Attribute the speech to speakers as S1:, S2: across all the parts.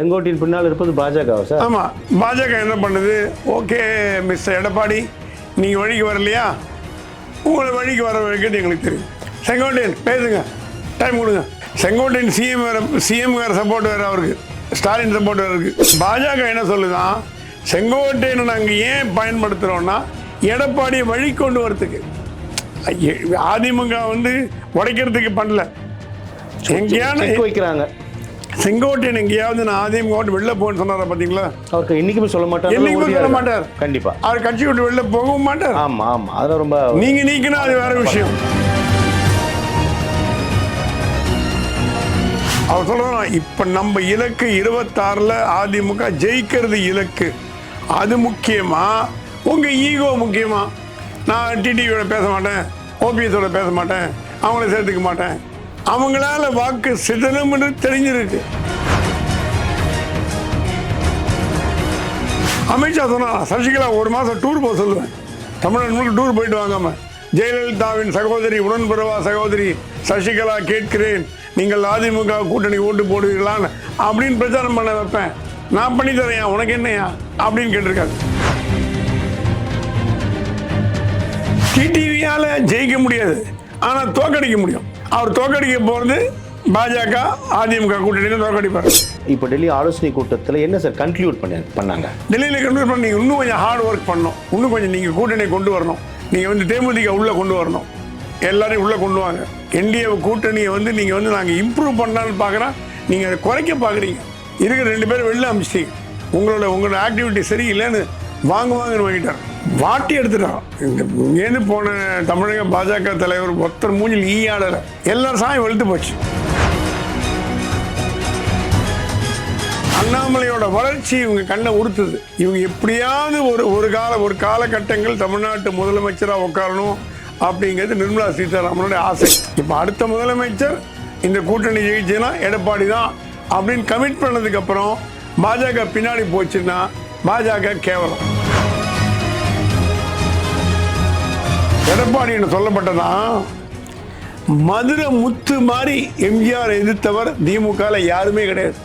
S1: செங்கோட்டையின் பின்னால் இருப்பது பாஜகவா சார்?
S2: ஆமாம் பாஜக என்ன பண்ணுது? ஓகே மிஸ்டர் எடப்பாடி நீங்கள் வழிக்கு வரலையா? உங்களை வழிக்கு வர வைக்கிறது எங்களுக்கு தெரியும். செங்கோட்டையன் பேசுங்க. டைம் கொடுங்க. செங்கோட்டையன் சிஎம் வேறு சிஎம் வேறு சப்போர்ட் வேறு அவருக்கு. ஸ்டாலின் சப்போர்ட் வேறு இருக்குது பாஜக என்ன சொல்லுதான் செங்கோட்டையனை நாங்கள் ஏன் பயன்படுத்துகிறோன்னா எடப்பாடியை வழி கொண்டு வரத்துக்கு. அதிமுக வந்து உடைக்கிறதுக்கு பண்ணல. எங்கேயான
S1: வைக்கிறாங்க.
S2: செங்கோட்டையன் எங்கேயாவது நான் அதிமுக விட்டு வெளில போன்னு சொன்னாரா பார்த்தீங்களா
S1: அவருக்கு என்னைக்குமே சொல்ல மாட்டார்.
S2: என்னைக்குமே சொல்ல மாட்டார்.
S1: கண்டிப்பா.
S2: அவர் கட்சி விட்டு வெளில போகவும் மாட்டார்.
S1: ஆமா ஆமா. அதெல்லாம் ரொம்ப
S2: நீங்க நீக்கினா அது வேற விஷயம். அவர் சொல்றான் இப்ப நம்ம இலக்கு இருபத்தாறுல அதிமுக ஜெயிக்கிறது இலக்கு. அது முக்கியமா? உங்க ஈகோ முக்கியமா? நான் டிடிவியோட பேச மாட்டேன் ஓபிஎஸோட பேச மாட்டேன் அவங்கள சேர்த்துக்க மாட்டேன். அவங்களால வாக்கு சிதறும் என்று தெரிஞ்சிருக்கு. அமித்ஷா சொன்னா சசிகலா ஒரு மாதம் டூர் போக சொல்லுவேன். தமிழ்நாடு டூர் போயிட்டு வாங்காம. ஜெயலலிதாவின் சகோதரி உடன்பிறவா சகோதரி சசிகலா கேட்கிறேன் நீங்கள் அதிமுக கூட்டணி ஓட்டு போடுவீர்களான்னு அப்படின்னு பிரச்சாரம் பண்ண வைப்பேன். நான் பண்ணி தரேன் உனக்கு என்னையா? அப்படின்னு கேட்டிருக்காரு. டிடிவியால் ஜெயிக்க முடியாது. ஆனால் தோக்கடிக்க முடியும். அவர் தோக்கடிக்க போகிறது பாஜக அதிமுக கூட்டணியில் தோக்கடிப்பார்.
S1: இப்போ டெல்லி ஆலோசனை கூட்டத்தில் என்ன சார் கன்க்ளூட் பண்ண பண்ணாங்க?
S2: டெல்லியில் கொண்டு பண்ணி இன்னும் கொஞ்சம் ஹார்ட் ஒர்க் பண்ணணும். இன்னும் கொஞ்சம் நீங்கள் கூட்டணி கொண்டு வரணும். நீங்கள் வந்து தேமுதிக உள்ளே கொண்டு வரணும். எல்லாரையும் உள்ளே கொண்டு வாங்க. என்டிஏ கூட்டணியை வந்து நீங்கள் வந்து நாங்கள் இம்ப்ரூவ் பண்ணலான்னு பார்க்குறோம் நீங்கள் அதை குறைக்க பார்க்குறீங்க இருக்கிற ரெண்டு பேரும் வெளில அமிச்சிட்டீங்க. உங்களோட உங்களோட ஆக்டிவிட்டி சரியில்லைன்னு வாங்க வாங்கன்னு வாங்கிட்டார். வாட்டி எடுத்துட்டான். இந்த இங்கேருந்து போன தமிழக பாஜக தலைவர் ஒருத்தர் மூஞ்சில் ஈ ஆடலை. எல்லாரும் சாயம் வெளுத்து போச்சு. அண்ணாமலையோட வளர்ச்சி இவங்க கண்ணை உறுத்துது இவங்க எப்படியாவது ஒரு ஒரு கால ஒரு காலகட்டங்கள் தமிழ்நாட்டு முதலமைச்சராக உட்காரணும் அப்படிங்கிறது நிர்மலா சீதாராமனுடைய ஆசை. இப்போ அடுத்த முதலமைச்சர் இந்த கூட்டணி ஜெயிச்சுன்னா எடப்பாடி தான் அப்படின்னு கமிட் பண்ணதுக்கப்புறம் பாஜக பின்னாடி போச்சுன்னா பாஜக கேவலம். எடப்பாடின்னு சொல்லப்பட்டதான் மதுரை முத்து மாதிரி எம்ஜிஆர் எதிர்த்தவர் திமுகவில் யாருமே கிடையாது.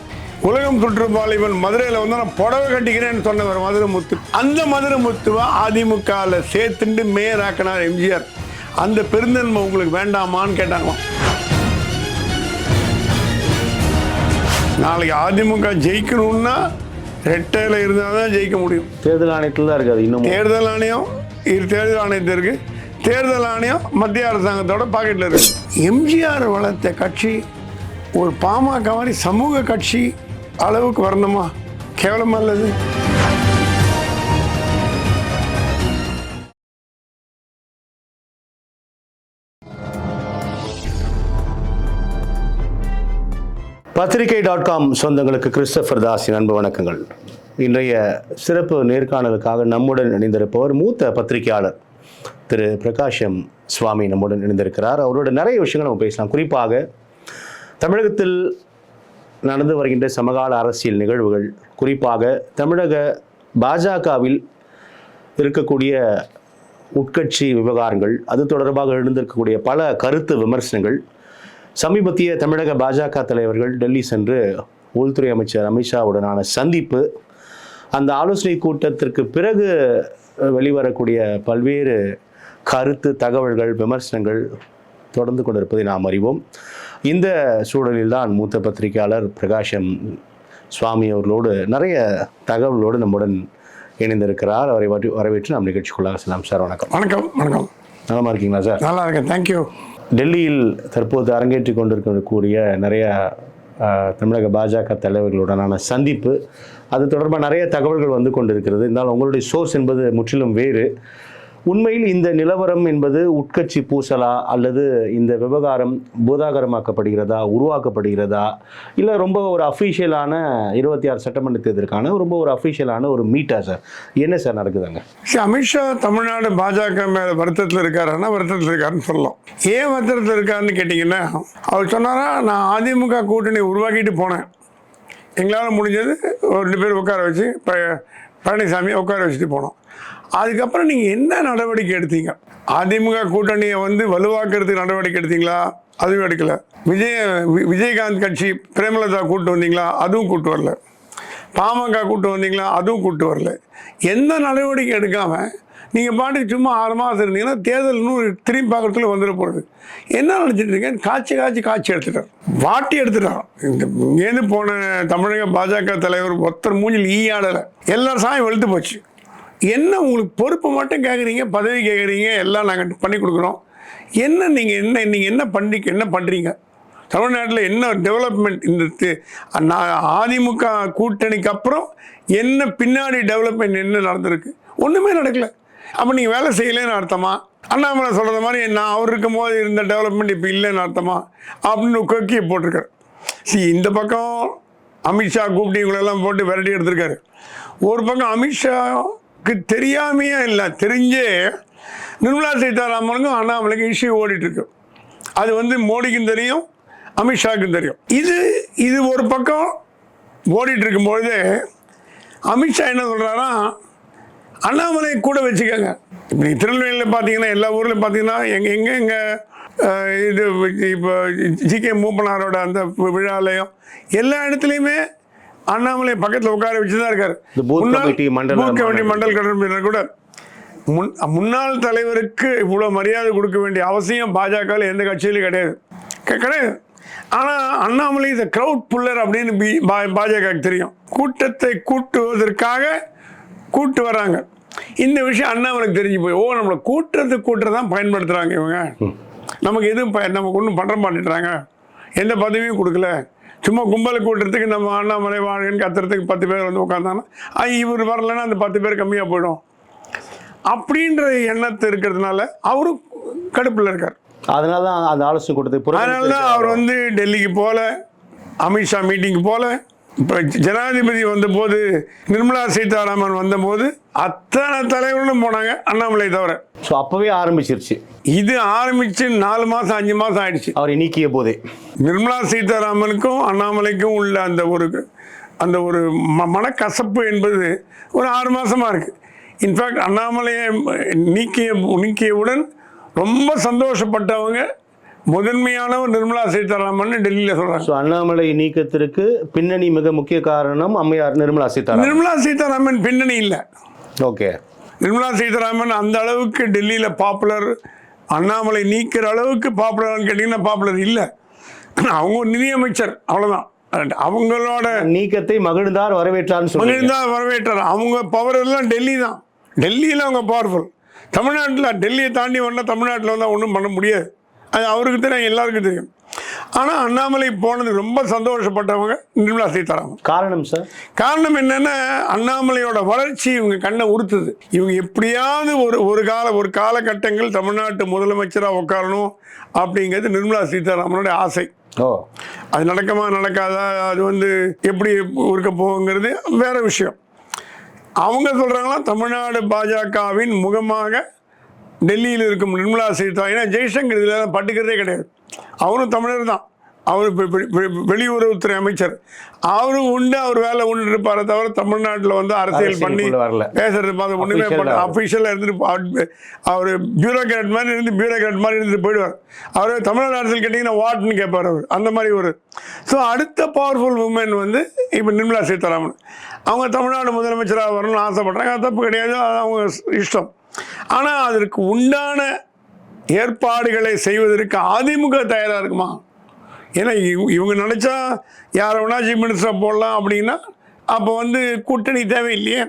S2: உலகம் சுற்றுப்பாலைவன் மதுரையில் வந்து நான் புடவை கட்டிக்கிறேன்னு சொன்னவர் மதுரை முத்து. அந்த மதுரை முத்துவை அதிமுகவில் சேர்த்துண்டு மேயர் ஆக்கினார் எம்ஜிஆர். அந்த பெருந்தன்மை உங்களுக்கு வேண்டாமான்னு கேட்டாங்களாம் நாளைக்கு அதிமுக ஜெயிக்கணும்னா ரெட்டையில் இருந்தால் தான் ஜெயிக்க முடியும்.
S1: தேர்தல் ஆணையத்தில் தான் இருக்காது இன்னும்
S2: தேர்தல் ஆணையம் இரு தேர்தல் ஆணையத்திற்கு தேர்தல் ஆணையம் மத்திய அரசாங்கத்தோட பாக்கெட்டில் இருக்கு. எம்ஜிஆர் வளர்த்த கட்சி ஒரு பாமக மாதிரி சமூக கட்சி அளவுக்கு வரணுமா? கேவலமா இல்லது?
S1: பத்திரிகை டாட் காம் சொந்தங்களுக்கு கிறிஸ்டபர் தாஸின் அன்பு வணக்கங்கள். இன்றைய சிறப்பு நேர்காணலுக்காக நம்முடன் இணைந்திருப்பவர் மூத்த பத்திரிகையாளர் திரு பிரகாஷம் சுவாமி நம்முடன் இணைந்திருக்கிறார். அவரோட நிறைய விஷயங்கள் நம்ம பேசலாம். குறிப்பாக தமிழகத்தில் நடந்து வருகின்ற சமகால அரசியல் நிகழ்வுகள் குறிப்பாக தமிழக பாஜகவில் இருக்கக்கூடிய உட்கட்சி விவகாரங்கள் அது தொடர்பாக எழுந்திருக்கக்கூடிய பல கருத்து விமர்சனங்கள் சமீபத்திய தமிழக பாஜக தலைவர்கள் டெல்லி சென்று உள்துறை அமைச்சர் அமித்ஷாவுடனான சந்திப்பு அந்த ஆலோசனை கூட்டத்திற்கு பிறகு வெளிவரக்கூடிய பல்வேறு கருத்து தகவல்கள் விமர்சனங்கள் தொடர்ந்து கொண்டிருப்பதை நாம் அறிவோம். இந்த சூழலில் தான் மூத்த பத்திரிகையாளர் பிரகாஷம் சுவாமி அவர்களோடு நிறைய தகவலோடு நம்முடன் இணைந்திருக்கிறார். அவரை வரவே- வரவேற்று நாம் நிகழ்ச்சிக்குள்ளாக செல்லாம் சார் வணக்கம்.
S2: வணக்கம் வணக்கம்.
S1: நலமா இருக்கீங்களா சார்?
S2: நல்லா இருக்கேன். தேங்க்யூ
S1: டெல்லியில் தற்போது அரங்கேற்றி கொண்டிருக்கக்கூடிய நிறைய தமிழக பாஜக தலைவர்களுடனான சந்திப்பு அது தொடர்பாக நிறைய தகவல்கள் வந்து கொண்டிருக்கிறது. இருந்தாலும் உங்களுடைய சோர்ஸ் என்பது முற்றிலும் வேறு. உண்மையில் இந்த நிலவரம் என்பது உட்கட்சி பூசலா அல்லது இந்த விவகாரம் பூதாகரமாக்கப்படுகிறதா உருவாக்கப்படுகிறதா இல்லை ரொம்ப ஒரு அஃபீஷியலான இருபத்தி ஆறு சட்டமன்ற தேர்தலுக்கான ரொம்ப ஒரு அஃபீஷியலான ஒரு மீட்டா சார் என்ன சார் நடக்குதுங்க?
S2: அமித்ஷா தமிழ்நாடு பாஜக மேலே வருத்தத்தில் இருக்காருன்னா வருத்தத்தில் இருக்காருன்னு சொல்லலாம். ஏன் வருத்தத்தில் இருக்காருன்னு கேட்டிங்கன்னா அவர் சொன்னாரா நான் அதிமுக கூட்டணி உருவாக்கிட்டு போனேன். எங்களால் முடிஞ்சது ஒரு ரெண்டு பேர் உட்கார வச்சு ப பழனிசாமி உட்கார வச்சுட்டு போனோம். அதுக்கப்புறம் நீங்கள் என்ன நடவடிக்கை எடுத்தீங்க? அதிமுக கூட்டணியை வந்து வலுவாக்குறதுக்கு நடவடிக்கை எடுத்தீங்களா? அதுவும் எடுக்கல. விஜய வி- விஜயகாந்த் கட்சி பிரேமலதா கூப்பிட்டு வந்தீங்களா? அதுவும் கூப்பிட்டு வரல. பாமக கூப்பிட்டு வந்தீங்களா? அதுவும் கூப்பிட்டு வரல. எந்த நடவடிக்கை எடுக்காமல் நீங்கள் பாட்டுக்கு சும்மா ஆறு மாதம் இருந்தீங்கன்னா தேர்தல் இன்னும் திரும்பி பார்க்கறதுல வந்துட போகுது என்ன நினச்சிட்டு இருக்கேன்? காய்ச்சி காய்ச்சி காய்ச்சி எடுத்துட்டான் வாட்டி எடுத்துட்டான் இந்த இங்கேருந்து போன தமிழக பாஜக தலைவர் ஒருத்தர் மூஞ்சில் ஆடலை. எல்லாரும் சாயம் வெளுத்து போச்சு. என்ன உங்களுக்கு பொறுப்பு மட்டும் கேட்குறீங்க பதவி கேட்குறீங்க எல்லாம் நாங்கள் பண்ணி கொடுக்குறோம். என்ன நீங்கள் என்ன நீங்கள் என்ன பண்ணி என்ன பண்ணுறீங்க தமிழ்நாட்டில் என்ன டெவலப்மெண்ட் இந்த நான் அதிமுக கூட்டணிக்கு அப்புறம் என்ன பின்னாடி டெவலப்மெண்ட் என்ன நடந்திருக்கு? ஒன்றுமே நடக்கலை. அப்போ நீங்கள் வேலை செய்யலைன்னு அர்த்தமா? அண்ணாமலை சொல்கிற மாதிரி நான் அவர் இருக்கும்போது இருந்த டெவலப்மெண்ட் இப்போ இல்லைன்னு அர்த்தமா? அப்படின்னு கொக்கியை போட்டிருக்காரு. சி இந்த பக்கம் அமித்ஷா கூப்பிட்டு இவங்களெல்லாம் போட்டு விரட்டி எடுத்திருக்காரு. ஒரு பக்கம் அமித்ஷாவுக்கு தெரியாமையே இல்லை தெரிஞ்சே நிர்மலா சீதாராமனுக்கும் அண்ணாமலைக்கும் இஷ்யூ ஓடிட்டுருக்கு. அது வந்து மோடிக்கும் தெரியும் அமித்ஷாவுக்கும் தெரியும். இது இது ஒரு பக்கம் ஓடிட்டு இருக்கும்பொழுது அமித்ஷா என்ன சொல்கிறாரா அண்ணாமலை கூட வச்சுக்கோங்க. இப்போ நீங்கள் திருநெல்வேலியில் பார்த்தீங்கன்னா எல்லா ஊர்லையும் பார்த்தீங்கன்னா எங்க எங்கே எங்கே இது இப்போ ஜி கே மூப்பனாரோட அந்த விழாலயம் எல்லா இடத்துலையுமே அண்ணாமலை பக்கத்தில் உட்கார வச்சு தான் இருக்காரு
S1: பூத் கமிட்டி, மண்டல
S2: கமிட்டியினர் கூட முன் முன்னாள் தலைவருக்கு இவ்வளோ மரியாதை கொடுக்க வேண்டிய அவசியம் பாஜகவில் எந்த கட்சியிலும் கிடையாது. கிடையாது. ஆனால் அண்ணாமலை இந்த க்ரௌட் புல்லர் அப்படின்னு பி பாஜகவுக்கு தெரியும். கூட்டத்தை கூட்டுவதற்காக கூட்டு வராங்க. இந்த விஷயம் அண்ணாமலைக்கு தெரிஞ்சு போய் ஓ நம்மளை கூட்டுறது கூட்டுறது தான் பயன்படுத்துகிறாங்க இவங்க நமக்கு எதுவும் ப- நமக்கு ஒன்றும் பண்ணுற மாட்டேங்கிறாங்க எந்த பதவியும் கொடுக்கல. சும்மா கும்பலை கூட்டுறதுக்கு நம்ம அண்ணாமலை வாழ்கன்னு கத்துறதுக்கு பத்து பேர் வந்து உட்காந்தாங்கன்னா இவர் வரலைன்னா அந்த பத்து பேர் கம்மியாக போயிடும். அப்படின்ற எண்ணத்து இருக்கிறதுனால அவரும் கடுப்பில் இருக்கார்.
S1: அதனால தான் அந்த ஆலோசனை கொடுத்து
S2: அதனால தான் அவர் வந்து டெல்லிக்கு போகல அமித்ஷா மீட்டிங்க்கு போகல இப்போ ஜனாதிபதி வந்தபோது நிர்மலா சீதாராமன் வந்தபோது அத்தனை தலைவர்களும் போனாங்க அண்ணாமலை தவிர.
S1: ஸோ அப்போவே ஆரம்பிச்சிருச்சு.
S2: இது ஆரம்பித்து நாலு மாதம் அஞ்சு மாதம் ஆயிடுச்சு.
S1: அவரை நீக்கிய போதே.
S2: நிர்மலா சீதாராமனுக்கும் அண்ணாமலைக்கும் உள்ள அந்த ஒரு அந்த ஒரு ம மனக்கசப்பு என்பது ஒரு ஆறு மாசமா இருக்கு. இன்ஃபேக்ட் அண்ணாமலையை நீக்கிய நீக்கியவுடன் ரொம்ப சந்தோஷப்பட்டவங்க முதன்மையானவர் நிர்மலா சீதாராமன் டெல்லியில் சொல்றாங்க.
S1: ஸோ அண்ணாமலை நீக்கத்திற்கு பின்னணி மிக முக்கிய காரணம் அம்மையார் நிர்மலா சீதாராமன்.
S2: நிர்மலா சீதாராமன் பின்னணி இல்லை.
S1: ஓகே.
S2: நிர்மலா சீதாராமன் அந்த அளவுக்கு டெல்லியில் பாப்புலர் அண்ணாமலை நீக்கிற அளவுக்கு பாப்புலர்னு கேட்டிங்கன்னா பாப்புலர் இல்லை. அவங்க நிதியமைச்சர் அவ்வளோதான் அவங்களோட
S1: நீக்கத்தை மகிழ்ந்தார் வரவேற்றார்னு சொல்லுங்க
S2: மகிழ்ந்தா வரவேற்றார். அவங்க பவர் எல்லாம் டெல்லி தான். டெல்லியில் அவங்க பவர்ஃபுல் தமிழ்நாட்டில் டெல்லியை தாண்டி வந்தால் தமிழ்நாட்டில் வந்தால் ஒன்றும் பண்ண முடியாது. அது அவருக்கு தெரியும் எல்லாருக்கும் தெரியும். ஆனால் அண்ணாமலை போனது ரொம்ப சந்தோஷப்பட்டவங்க நிர்மலா சீதாராமன்.
S1: காரணம் சார்
S2: காரணம் என்னன்னா அண்ணாமலையோட வளர்ச்சி இவங்க கண்ணை உறுத்துது. இவங்க எப்படியாவது ஒரு ஒரு கால ஒரு காலகட்டங்கள் தமிழ்நாட்டு முதலமைச்சராக உட்காரணும் அப்படிங்கிறது நிர்மலா சீதாராமனோட ஆசை.
S1: ஓ.
S2: அது நடக்குமா நடக்காதா அது வந்து எப்படி இருக்க போகுங்கிறது வேற விஷயம். அவங்க சொல்றாங்களா தமிழ்நாடு பாஜகவின் முகமாக டெல்லியில் இருக்கும் நிர்மலா சீதா ஏன்னா ஜெய்சங்கர் இதில் பட்டுக்கிறதே கிடையாது. அவரும் தமிழர் தான். அவர் வெளியுறவுத்துறை அமைச்சர். அவரும் உண்டு அவர் வேலை உண்டு இருப்பாரே தவிர தமிழ்நாட்டில் வந்து அரசியல் பண்ணி. பேசுறது பார்த்து ஒன்றுமே பண்ண. அஃபிஷியலாக இருந்துட்டு அவர் பியூரோக்ராட் மாதிரி இருந்து பியூரோக்ராட் மாதிரி இருந்துட்டு போயிடுவார். அவர் தமிழ்நாடு அரசியல் கேட்டிங்கன்னா வாட்னு கேட்பார் அவர். அந்த மாதிரி ஒரு ஸோ அடுத்த பவர்ஃபுல் உமன் வந்து இப்போ நிர்மலா சீதாராமன். அவங்க தமிழ்நாடு முதலமைச்சராக வரணும்னு ஆசைப்படுறாங்க அது தப்பு கிடையாது. அது அவங்க இஷ்டம். ஆனால் அதற்கு உண்டான ஏற்பாடுகளை செய்வதற்கு அதிமுக தயாராக இருக்குமா? ஏன்னா இவங்க நினச்சா யாரை வேணா சீஃப் மினிஸ்டராக போடலாம் அப்படின்னா அப்போ வந்து கூட்டணி தேவையில்லையே.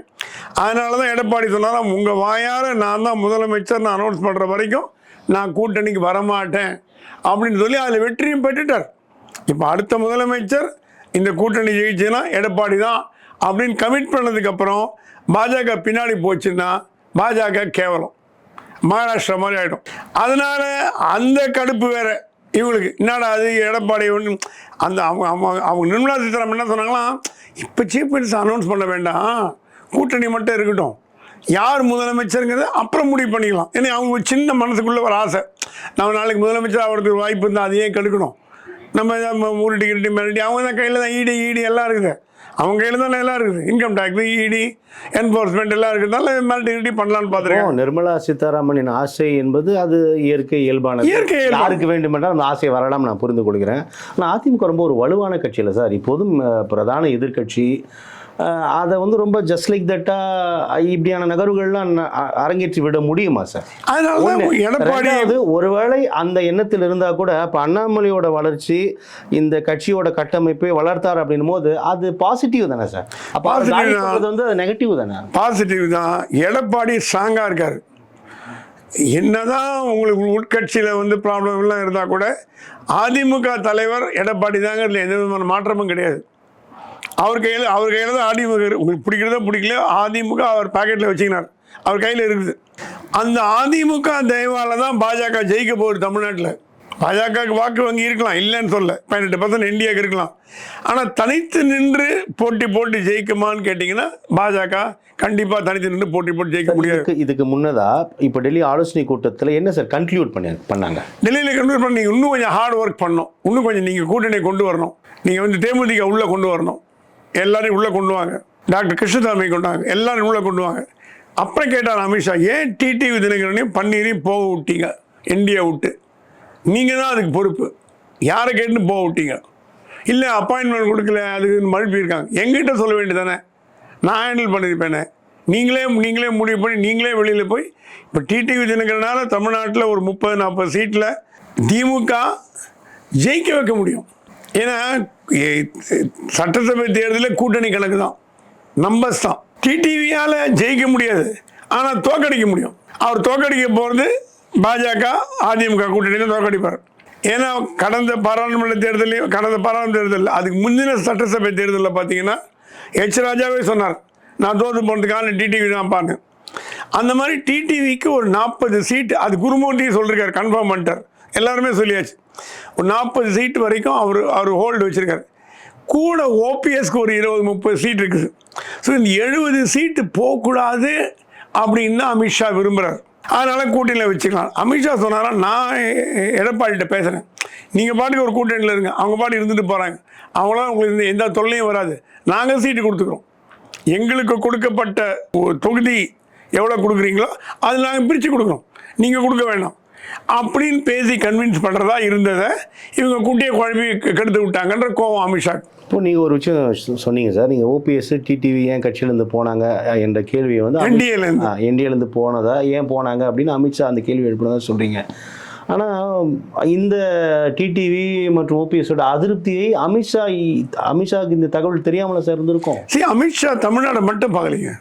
S2: அதனால தான் எடப்பாடி சொன்னாராம் உங்கள் வாயார் நான் தான் முதலமைச்சர் நான் அனௌன்ஸ் பண்ணுற வரைக்கும் நான் கூட்டணிக்கு வரமாட்டேன். அப்படின்னு சொல்லி அதில் வெற்றியும் பெற்றுட்டார். இப்போ அடுத்த முதலமைச்சர் இந்த கூட்டணி ஜெயிச்சுன்னா எடப்பாடி தான் அப்படின்னு கமிட் பண்ணதுக்கப்புறம் பாஜக பின்னாடி போச்சுன்னா பாஜக கேவலம். மகாராஷ்டிரா மாதிரி ஆகிடும் அதனால் அந்த கடுப்பு வேறு. இவங்களுக்கு என்னடா அது எடப்பாடி ஒன்று அந்த அவங்க அவங்க அவங்க நிர்மலா சீதாராமன் என்ன சொன்னாங்களாம் இப்போ சீஃப் மினிஸ்டர் அனௌன்ஸ் பண்ண வேண்டாம். கூட்டணி மட்டும் இருக்கட்டும். யார் முதலமைச்சருங்கிறத அப்புறம் முடிவு பண்ணிக்கலாம். ஏன்னா அவங்க ஒரு சின்ன மனசுக்குள்ளே ஒரு ஆசை. நம்ம நாளைக்கு முதலமைச்சர் ஆகிறதுக்கு வாய்ப்பு இருந்தால் அதையே கெடுக்கணும். நம்ம உருட்டி கிருட்டி மிரட்டி அவங்க தான் கையில் தான் இடி இடி எல்லாம் இருக்குது. அவங்க கையில் தானே எல்லாம் இருக்குது. இன்கம் டேக்ஸ் இடி என்போர்ஸ்மெண்ட் எல்லாம் இருக்கிறதால மிரட்டி கிருட்டி பண்ணலான்னு
S1: ஓ
S2: பார்த்துருக்கேன்
S1: நிர்மலா சீதாராமனின் ஆசை என்பது அது இயற்கை இயல்பானது.
S2: இயற்கை.
S1: யாருக்கு வேண்டுமென்றால் அந்த ஆசை வரலாம் நான் புரிந்து கொள்கிறேன். ஆனால் அதிமுக ரொம்ப ஒரு வலுவான கட்சி இல்லை சார். இப்போதும் பிரதான எதிர்க்கட்சி அஹ், அதை வந்து ரொம்ப ஜஸ்ட் லைக் தட்டாக இப்படியான நகர்வுகள்லாம் அரங்கேற்றி விட முடியுமா சார் ரெண்டாவது ஒருவேளை அந்த எண்ணத்தில் இருந்தா கூட இப்போ அண்ணாமலையோட வளர்ச்சி இந்த கட்சியோட கட்டமைப்பை வளர்த்தார் அப்படின்னும் போது அது பாசிட்டிவ் தானே சார். போறது வந்து அது நெகட்டிவ் தானே?
S2: பாசிட்டிவ் தான். எடப்பாடி ஸ்ட்ராங்காக இருக்கார். என்னதான் உங்களுக்கு உட்கட்சியில் வந்து ப்ராப்ளம் எல்லாம் இருந்தால் கூட அதிமுக தலைவர் எடப்பாடி தாங்க இதில் எந்த விதமான மாற்றமும் கிடையாது. அவர் கையில் அவர் கையில் தான் அதிமுக. உங்களுக்கு பிடிக்கிறதோ பிடிக்கல அதிமுக அவர் பாக்கெட்டில் வச்சுக்கினார். அவர் கையில் இருக்குது. அந்த அதிமுக தயவால தான் பாஜக ஜெயிக்க போகுது தமிழ்நாட்டில். பாஜகவுக்கு வாக்கு வங்கி இருக்கலாம் இல்லைன்னு சொல்ல பதினெட்டு பர்சன்ட் இந்தியாவுக்கு இருக்கலாம். ஆனால் தனித்து நின்று போட்டி போட்டு ஜெயிக்குமான்னு கேட்டிங்கன்னா பாஜக கண்டிப்பாக தனித்து நின்று போட்டி போட்டு ஜெயிக்க முடியாது.
S1: இதுக்கு இதுக்கு முன்னதா இப்போ டெல்லி ஆலோசனை கூட்டத்தில் என்ன சார் கன்க்ளூட் பண்ணி பண்ணாங்க?
S2: டெல்லியில் கன்வெர்ட் பண்ணி இன்னும் கொஞ்சம் ஹார்ட் ஒர்க் பண்ணணும் இன்னும் கொஞ்சம் நீங்கள் கூட்டணியை கொண்டு வரணும். நீங்கள் வந்து தேமுதிக உள்ளே கொண்டு வரணும். எல்லாரையும் உள்ளே கொண்டு வாங்க. டாக்டர் கிருஷ்ணசாமி கொண்டாங்க எல்லாரும் உள்ளே கொண்டு வாங்க. அப்புறம் கேட்டார் அமித்ஷா ஏன் டிடிவி தினகரனையும் பன்னீரையும் போக விட்டீங்க. இந்தியா விட்டு. நீங்கள் தான் அதுக்கு பொறுப்பு. யாரை கேட்டுன்னு போக விட்டீங்க? இல்லை அப்பாயின்மெண்ட் கொடுக்கல அதுக்கு மழுப்பியிருக்காங்க எங்கிட்ட சொல்ல வேண்டியதானே நான் ஹேண்டில் பண்ணியிருப்பேனே. நீங்களே நீங்களே முடிவு பண்ணி நீங்களே வெளியில் போய் இப்போ டிடிவி தினகரனால தமிழ்நாட்டில் ஒரு முப்பது நாற்பது சீட்டில் திமுக ஜெயிக்க வைக்க முடியும். ஏன்னா சட்டசபை தேர்தலில் கூட்டணி கணக்கு தான். நம்பர்ஸ் தான். டிடிவியால் ஜெயிக்க முடியாது. ஆனால் தோக்கடிக்க முடியும். அவர் தோக்கடிக்க போகிறது பாஜக அதிமுக கூட்டணி தோக்கடிப்பார் ஏன்னா கடந்த பாராளுமன்ற தேர்தலையும் கடந்த பாராளுமன்ற தேர்தலில் அதுக்கு முந்தின சட்டசபை தேர்தலில் பார்த்தீங்கன்னா ஹெச் ராஜாவே சொன்னார். நான் தோத்து போனதுக்கான டிடிவி தான் பாருங்க. அந்த மாதிரி டிடிவிக்கு ஒரு நாற்பது சீட்டு அது குருமூர்த்தியும் சொல்லியிருக்காரு கன்ஃபார்ம் பண்ணிட்டார். எல்லாருமே சொல்லியாச்சு. ஒரு நாற்பது சீட் வரைக்கும் அவர் அவர் ஹோல்டு வச்சுருக்காரு. கூட ஓபிஎஸ்க்கு ஒரு இருபது முப்பது சீட் இருக்குது. ஸோ இந்த எழுபது சீட்டு போகக்கூடாது அப்படின்னு தான் அமித்ஷா விரும்புகிறார் அதனால் கூட்டணியில் வச்சுக்கலாம். அமித்ஷா சொன்னாரா நான் எடப்பாடிகிட்ட பேசுகிறேன் நீங்கள் பாட்டுக்கு ஒரு கூட்டணியில் இருங்க. அவங்க பாட்டு இருந்துட்டு போகிறாங்க அவங்களாம் உங்களுக்கு இந்த எந்த தொல்லையும் வராது. நாங்கள் சீட்டு கொடுத்துக்குறோம். எங்களுக்கு கொடுக்கப்பட்ட ஒரு தொகுதி எவ்வளோ கொடுக்குறீங்களோ அது நாங்கள் பிரித்து கொடுக்குறோம். நீங்கள் கொடுக்க வேண்டாம் அப்படின்னு பேசி கன்வின்ஸ் பண்ணுறதா இருந்ததை இவங்க குட்டியை குழம்பி கெடுத்து விட்டாங்கன்ற கோவம் அமித்ஷா
S1: இப்போ நீங்கள் ஒரு விஷயம் சொன்னீங்க சார். நீங்கள் ஓபிஎஸ் டிடிவி ஏன் கட்சியிலேருந்து போனாங்க என்ற கேள்வியை வந்து
S2: என்டிஏலேருந்து
S1: என்டிஏலேருந்து போனதா ஏன் போனாங்க அப்படின்னு அமித்ஷா அந்த கேள்வி எழுப்பினதா சொல்கிறீங்க ஆனால் இந்த டிடிவி மற்றும் ஓபிஎஸோட அதிருப்தியை அமித்ஷா அமித்ஷாவுக்கு இந்த தகவல் தெரியாமல சார் இருந்திருக்கும்?
S2: சரி அமித்ஷா தமிழ்நாடை மட்டும் பார்க்கலைங்க.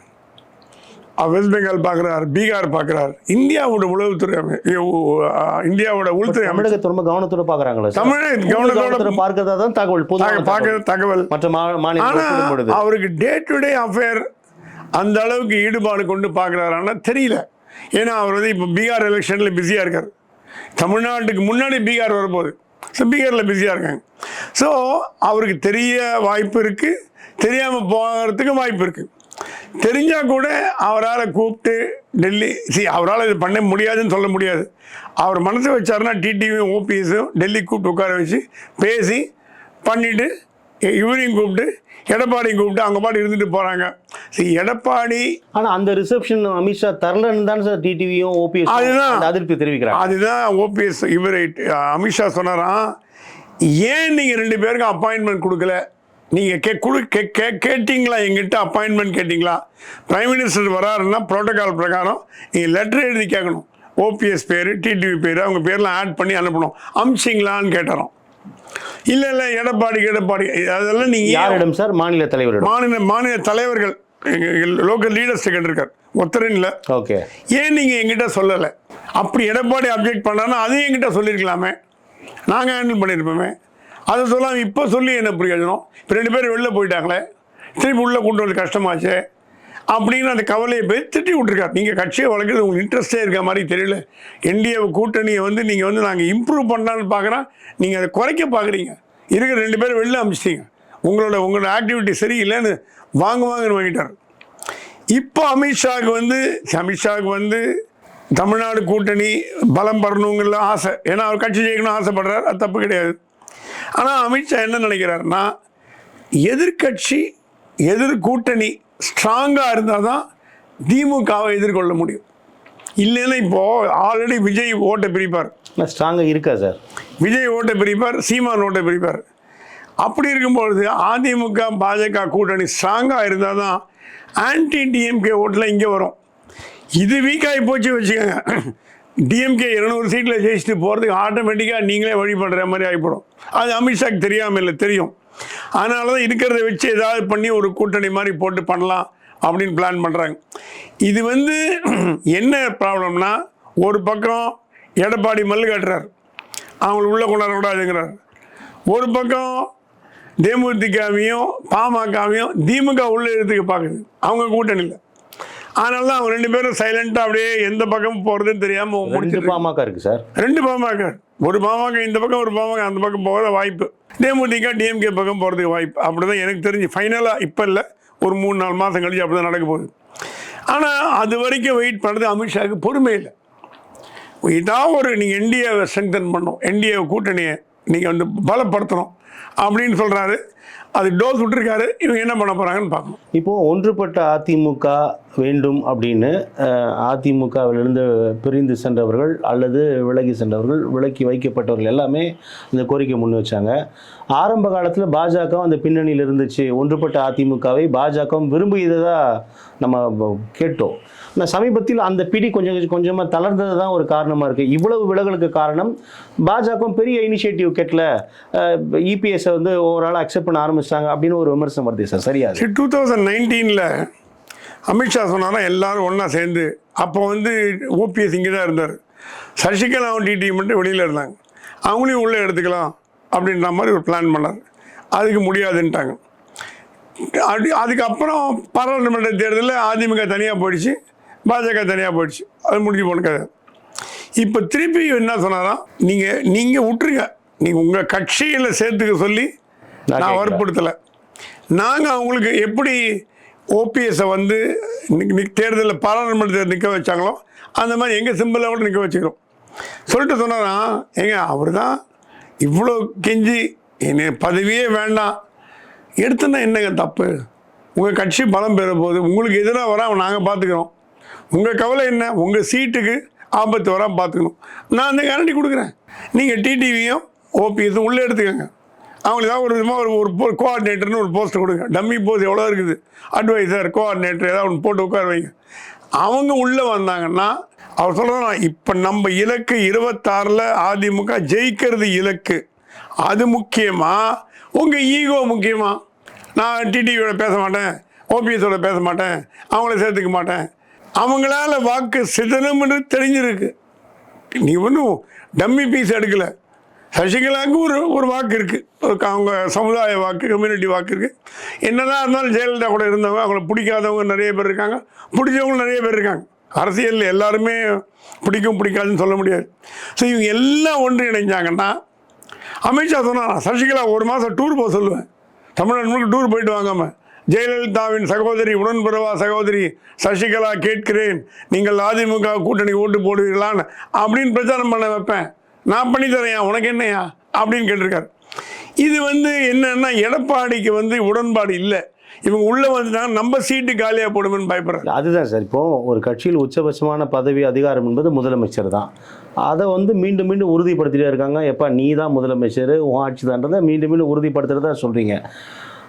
S2: வெஸ்ட் பெங்கால் பார்க்குறார் பீகார் பார்க்குறார். இந்தியாவோட உளவுத்துறை இந்தியாவோட உள்துறை
S1: தமிழகத்தை ரொம்ப கவனத்தோட பார்க்குறாங்களா
S2: தமிழக கவனத்தோட
S1: பார்க்கறதா தான் தகவல்.
S2: பார்க்குற தகவல்.
S1: மற்ற மா மாநிலங்கள்
S2: ஆனா
S1: ஒப்பிடும்பொழுது
S2: அவருக்கு டே டு டே அஃபேர் அந்த அளவுக்கு ஈடுபாடு கொண்டு பார்க்குறாரான்னா தெரியல. ஏன்னா அவர் வந்து இப்போ பீகார் எலெக்ஷனில் பிஸியாக இருக்கார். தமிழ்நாட்டுக்கு முன்னாடி பீகார் வரப்போகுது. ஸோ பீகாரில் பிஸியாக இருக்காங்க. ஸோ அவருக்கு தெரிய வாய்ப்பு இருக்குது தெரியாமல் போகிறதுக்கு வாய்ப்பு இருக்குது தெரிஞ்சால் கூட அவரால் கூப்பிட்டு டெல்லி சி அவரால் இது பண்ண முடியாதுன்னு சொல்ல முடியாது. அவர் மனசை வச்சாருன்னா டிடிவியும் ஓபிஎஸும் டெல்லி கூப்பிட்டு உட்கார வச்சு பேசி பண்ணிவிட்டு இவரையும் கூப்பிட்டு எடப்பாடியும் கூப்பிட்டு அவங்க பாட்டு இருந்துட்டு போகிறாங்க சரி எடப்பாடி
S1: ஆனா அந்த ரிசப்ஷன் அமித்ஷா தரலன்னு தான் சார் டிடிவியும் ஓபிஎஸ்
S2: அதுதான்.
S1: அதிருப்தி தெரிவிக்கிறாங்க.
S2: அதுதான் ஓபிஎஸ் இவர் அமித்ஷா சொன்னாராம் ஏன் நீங்கள் ரெண்டு பேருக்கும் அப்பாயின்மெண்ட் கொடுக்கல? நீங்கள் கே குடு கே கே கேட்டிங்களா? எங்கிட்ட அப்பாயின்மெண்ட் கேட்டிங்களா? பிரைம் மினிஸ்டர் வராருன்னா ப்ரோட்டோகால் பிரகாரம் நீங்கள் லெட்டர் எழுதி கேட்கணும் ஓபிஎஸ் பேர் டிடிவி பேர் அவங்க பேர்லாம் ஆட் பண்ணி அனுப்பணும். அமிச்சிங்களான்னு கேட்டாராம் இல்லை இல்லை எடப்பாடி எடப்பாடி அதெல்லாம் நீங்கள்
S1: யாரிடம் சார்? மாநில தலைவரிடம்.
S2: மாநில மாநில தலைவர்கள் லோக்கல் லீடர்ஸ் கேட்டிருக்கார் ஒருத்தரும் இல்லை.
S1: ஓகே.
S2: ஏன் நீங்கள் எங்கிட்ட சொல்லலை? அப்படி எடப்பாடி அப்ஜெக்ட் பண்ணாருன்னா அதையும் எங்கிட்ட சொல்லியிருக்கலாமே நாங்கள் ஹேண்டில் பண்ணியிருப்போமே அதை சொல்லாம இப்போ சொல்லி என்ன பிரயோஜனம்? இப்போ ரெண்டு பேரும் வெளில போயிட்டாங்களே திருப்பி உள்ளே கொண்டு வந்து கஷ்டமாச்சே? அப்படின்னு அந்த கவலையை போய் திட்டி விட்டுருக்காரு நீங்கள் கட்சியை வளர்க்குறது உங்களுக்கு இன்ட்ரெஸ்டே இருக்க மாதிரி தெரியல. என்டிஏ கூட்டணியை வந்து நீங்கள் வந்து நாங்கள் இம்ப்ரூவ் பண்ணலான்னு பார்க்குறோம் நீங்கள் அதை குறைக்க பார்க்குறீங்க இருக்கிற ரெண்டு பேரும் வெளில அமிச்சிட்டிங்க. உங்களோட உங்களோட ஆக்டிவிட்டி சரியில்லைன்னு வாங்க வாங்கன்னு வாங்கிட்டார். இப்போ அமித்ஷாவுக்கு வந்து அமித்ஷாவுக்கு வந்து தமிழ்நாடு கூட்டணி பலம் பெறணுங்கிற ஆசை. ஏன்னா அவர் கட்சி ஜெயிக்கணும்னு ஆசைப்படுறார். அது தப்பு கிடையாது. ஆனால் அமித்ஷா என்ன நினைக்கிறாருன்னா எதிர்க்கட்சி எதிர் கூட்டணி ஸ்ட்ராங்காக இருந்தால் தான் திமுகவை எதிர்கொள்ள முடியும். இல்லைன்னா இப்போது ஆல்ரெடி விஜய் ஓட்டை பிரிப்பார்.
S1: ஸ்ட்ராங்காக இருக்கா சார்?
S2: விஜய் ஓட்டை பிரிப்பார் சீமான் ஓட்டை பிரிப்பார். அப்படி இருக்கும்பொழுது அதிமுக பாஜக கூட்டணி ஸ்ட்ராங்காக இருந்தால் தான் ஆன்டி டிஎம்கே ஓட்டில் இங்கே வரும். இது வீக்காகி போச்சு வச்சுக்கோங்க. டிஎம்கே இருநூறு சீட்டில் ஜெயிச்சுட்டு போகிறதுக்கு ஆட்டோமேட்டிக்காக நீங்களே வழி பண்ணுற மாதிரி ஆகிப்படும். அது அமித்ஷாக்கு தெரியாமல் இல்லை தெரியும். அதனால தான் இருக்கிறத வச்சு ஏதாவது பண்ணி ஒரு கூட்டணி மாதிரி போட்டு பண்ணலாம் அப்படின்னு பிளான் பண்ணுறாங்க இது வந்து என்ன ப்ராப்ளம்னா ஒரு பக்கம் எடப்பாடி மல்லு கட்டுறார். அவங்களை உள்ளே கொண்டாடக்கூடாதுங்கிறார் ஒரு பக்கம் தேமுதிகாவையும் பாமகவையும் திமுக உள்ள எடுத்துக்க பார்க்குது. அவங்க கூட்டணியில். அதனால தான் அவங்க ரெண்டு பேரும் சைலண்ட்டாக அப்படியே எந்த பக்கம் போகிறதுன்னு தெரியாமல்
S1: ரெண்டு பாமக இருக்கு சார்.
S2: ரெண்டு பாமக. ஒரு பாமக இந்த பக்கம் ஒரு பாமக அந்த பக்கம் போகிற வாய்ப்பு. தேமுதிக டிஎம்கே பக்கம் போகிறதுக்கு வாய்ப்பு. அப்படி தான் எனக்கு தெரிஞ்சு. ஃபைனலாக இப்போ இல்லை. ஒரு மூணு நாலு மாதம் கழிச்சு அப்படி தான் நடக்க போகுது. ஆனால் அது வரைக்கும் வெயிட் பண்ணுறது அமித்ஷாவுக்கு பொறுமை இல்லை. இதான் ஒரு நீங்கள் என்டிஏவை ஸ்ட்ரெங்தன் பண்ணணும். என்டிஏ கூட்டணியை நீங்கள் வந்து பலப்படுத்தணும் அப்படின்னு சொல்கிறாரு அது டோஸ் விட்டுருக்காரு. இவங்க என்ன பண்ண போகிறாங்கன்னு பார்க்கணும்.
S1: இப்போ ஒன்றுபட்ட அதிமுக வேண்டும் அப்படின்னு அதிமுகவிலிருந்து பிரிந்து சென்றவர்கள் அல்லது விலகி சென்றவர்கள் விலக்கி வைக்கப்பட்டவர்கள் எல்லாமே இந்த கோரிக்கை முன் வச்சாங்க. ஆரம்ப காலத்தில் பாஜக அந்த பின்னணியில் இருந்துச்சு. ஒன்றுபட்ட அதிமுகவை பாஜகவும் விரும்பியதாக நம்ம கேட்டோம். ஆனால் சமீபத்தில் அந்த பிடி கொஞ்சம் கொஞ்சமாக தளர்ந்தது தான் ஒரு காரணமாக இருக்குது இவ்வளவு விலகலுக்கு காரணம் பாஜகவும் பெரிய இனிஷியேட்டிவ் கெட்டில் இபிஎஸ்ஸை வந்து ஓவரால் அக்செப்ட் பண்ண ஆரம்பிச்சிட்டாங்க அப்படின்னு ஒரு விமர்சனம் வருது சார். சரியா
S2: சரி டூ தௌசண்ட் நைன்டீனில் அமித்ஷா சொன்னாரா எல்லாரும் ஒன்றா சேர்ந்து. அப்போ வந்து ஓபிஎஸ் இங்கே தான் இருந்தார். சசிகலாவும் டிடி மட்டும் வெளியில் இருந்தாங்க. அவங்களையும் உள்ளே எடுத்துக்கலாம் அப்படின்ற மாதிரி ஒரு பிளான் பண்ணார். அதுக்கு முடியாதுன்ட்டாங்க. அப்படி அதுக்கப்புறம் பாராளுமன்ற தேர்தலில் அதிமுக தனியாக போயிடுச்சு. பாஜக தனியாக போயிடுச்சு. அது முடிஞ்சு போன கதை. இப்போ திருப்பி என்ன சொன்னாராம்? நீங்கள் நீங்கள் விட்டுருங்க. நீங்கள் உங்கள் கட்சியில் சேர்த்துக்க சொல்லி
S1: நான்.
S2: வற்புறுத்தலை. நாங்கள் அவங்களுக்கு எப்படி ஓபிஎஸ்ஸை வந்து தேர்தலில் பாராளுமன்றத்தில் நிற்க வச்சாங்களோ அந்த மாதிரி எங்கள் சிம்பிளை கூட நிற்க வச்சுக்கிறோம். சொல்லிட்டு சொன்னாராம் ஏங்க அவர் தான் இவ்வளோ கெஞ்சி என்ன பதவியே வேண்டாம். எடுத்துனா என்னங்க தப்பு? உங்கள் கட்சி பலம் பெற போகுது. உங்களுக்கு எதிராக வராம நாங்கள் பார்த்துக்கிறோம் உங்கள் கவலை என்ன? உங்கள் சீட்டுக்கு ஆபத்து வராமல் பார்த்துக்கணும். நான் அந்த கேரண்டி கொடுக்குறேன். நீங்கள் டிடிவியும் ஓபிஎஸும் உள்ளே எடுத்துக்கோங்க. அவங்களுக்கு தான் ஒரு விதமாக ஒரு ஒரு கோஆர்டினேட்டர்னு ஒரு போஸ்ட் கொடுங்க. டம்மி போஸ்ட் எவ்வளோ இருக்குது? அட்வைசர் கோஆர்டினேட்டர் ஏதாவது ஒன்று போட்டு உட்கார வைங்க. அவங்க உள்ளே வந்தாங்கன்னா அவர் சொல்கிறோம் இப்போ நம்ம இலக்கு இருபத்தாறில் அதிமுக ஜெயிக்கிறது இலக்கு. அது முக்கியமாக உங்கள் ஈகோ முக்கியமாக நான் டிடிவியோட பேச மாட்டேன். ஓபிஎஸோட பேச மாட்டேன். அவங்கள சேர்த்துக்க மாட்டேன். அவங்களால வாக்கு சிதறும்னு தெரிஞ்சிருக்கு. நீ ஒன்றும் டம்மி பீஸ் எடுக்கலை. சசிகலாவுக்கு ஒரு ஒரு வாக்கு இருக்குது அவங்க சமுதாய வாக்கு கம்யூனிட்டி வாக்கு இருக்குது என்னதான் இருந்தாலும் ஜெயலலிதா கூட இருந்தவங்க அவங்கள பிடிக்காதவங்க நிறைய பேர் இருக்காங்க. பிடிச்சவங்க நிறைய பேர் இருக்காங்க. அரசியலில் எல்லாருமே பிடிக்கும் பிடிக்காதுன்னு சொல்ல முடியாது. ஸோ இவங்க எல்லாம் ஒன்று இணைஞ்சாங்கன்னா அமித்ஷா சொன்னான் சசிகலா ஒரு மாதம் டூர் போக சொல்லுவேன். தமிழ்நாடு முழுக்க டூர் போயிட்டு வாங்காமல் ஜெயலலிதாவின் சகோதரி உடன்பிறவா சகோதரி சசிகலா கேட்கிறேன். நீங்கள் அதிமுக கூட்டணி ஓட்டு போடுவீர்களான்னு அப்படின்னு பிரச்சாரம் பண்ண வைப்பேன். நான் பண்ணித்தரேன் உனக்கு என்னையா அப்படின்னு கேட்டிருக்காரு. இது வந்து என்னன்னா எடப்பாடிக்கு வந்து உடன்பாடு இல்லை. இவங்க உள்ளே வந்துட்டாங்க நம்ம சீட்டு காலியாக போடுமென்னு பயப்படுறாங்க.
S1: அதுதான் சார். இப்போ ஒரு கட்சியில் உச்சபட்சமான பதவி அதிகாரம் என்பது முதலமைச்சர் தான். அதை வந்து மீண்டும் மீண்டும் உறுதிப்படுத்திட்டே இருக்காங்க. எப்பா நீ தான் முதலமைச்சர்? உன் ஆட்சி தான்றதை மீண்டும் மீண்டும் உறுதிப்படுத்துறதா சொல்கிறீங்க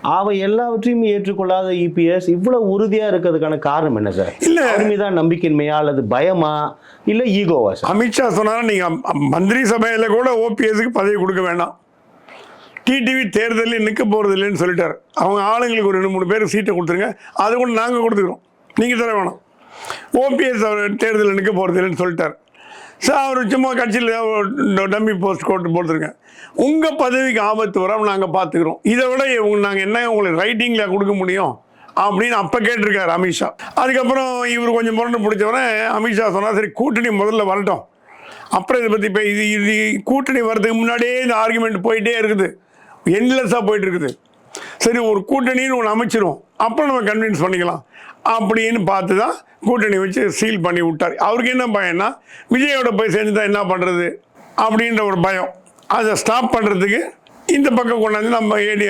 S1: அவை எல்லாவற்றையும் ஏற்றுக்கொள்ளாத இபிஎஸ் இவ்வளவு உறுதியா இருக்கிறதுக்கான காரணம் என்ன சார்?
S2: இல்ல.
S1: மீதான் நம்பிக்கையின்மையா அல்லது பயமா? இல்ல ஈகோவா சார்?
S2: அமித்ஷா சொன்னாலும் நீங்கள் மந்திரி சபையில் கூட ஓபிஎஸ்க்கு பதவி கொடுக்க வேண்டாம். டிடிவி தேர்தலில் நிற்க போகிறது இல்லைன்னு சொல்லிட்டார். அவங்க ஆளுங்களுக்கு ஒரு ரெண்டு மூணு பேருக்கு சீட்டை கொடுத்துருங்க. அது கூட நாங்கள் கொடுத்துக்கிறோம். நீங்கள் தர வேணாம். ஓபிஎஸ் அவர் தேர்தலில் நிற்க போகிறது இல்லைன்னு சொல்லிட்டார். சார் அவர் சும்மா கட்சியில் டம்மி போஸ்ட் கோட்டு போட்டுருங்க உங்கள் பதவிக்கு ஆபத்து வராமல் நாங்கள் பார்த்துக்கிறோம் இதை விட இவங்க நாங்கள் என்ன உங்களுக்கு ரைட்டிங்கில் கொடுக்க முடியும் அப்படின்னு அப்போ கேட்டிருக்காரு அமித்ஷா அதுக்கப்புறம் இவர் கொஞ்சம் முரண்டு பிடிச்சவனே அமித்ஷா சொன்னால் சரி கூட்டணி முதல்ல வரட்டும். அப்புறம் இதை பற்றி இப்போ இது இது கூட்டணி வர்றதுக்கு முன்னாடியே இந்த ஆர்குமெண்ட் போயிட்டே இருக்குது. என்லெஸ்ஸாக போயிட்டு இருக்குது. சரி ஒரு கூட்டணின்னு ஒன்று அமைச்சிருவோம் அப்புறம் நம்ம கன்வின்ஸ் பண்ணிக்கலாம். அப்படின்னு பார்த்து தான் கூட்டணி வச்சு சீல் பண்ணி விட்டார். அவருக்கு என்ன பயம்னா விஜயோட போய் சேர்ந்துட்டா என்ன பண்ணுறது அப்படின்ற ஒரு பயம். அதை ஸ்டாப் பண்ணுறதுக்கு இந்த பக்கம் கொண்டாந்து நம்ம ஏடி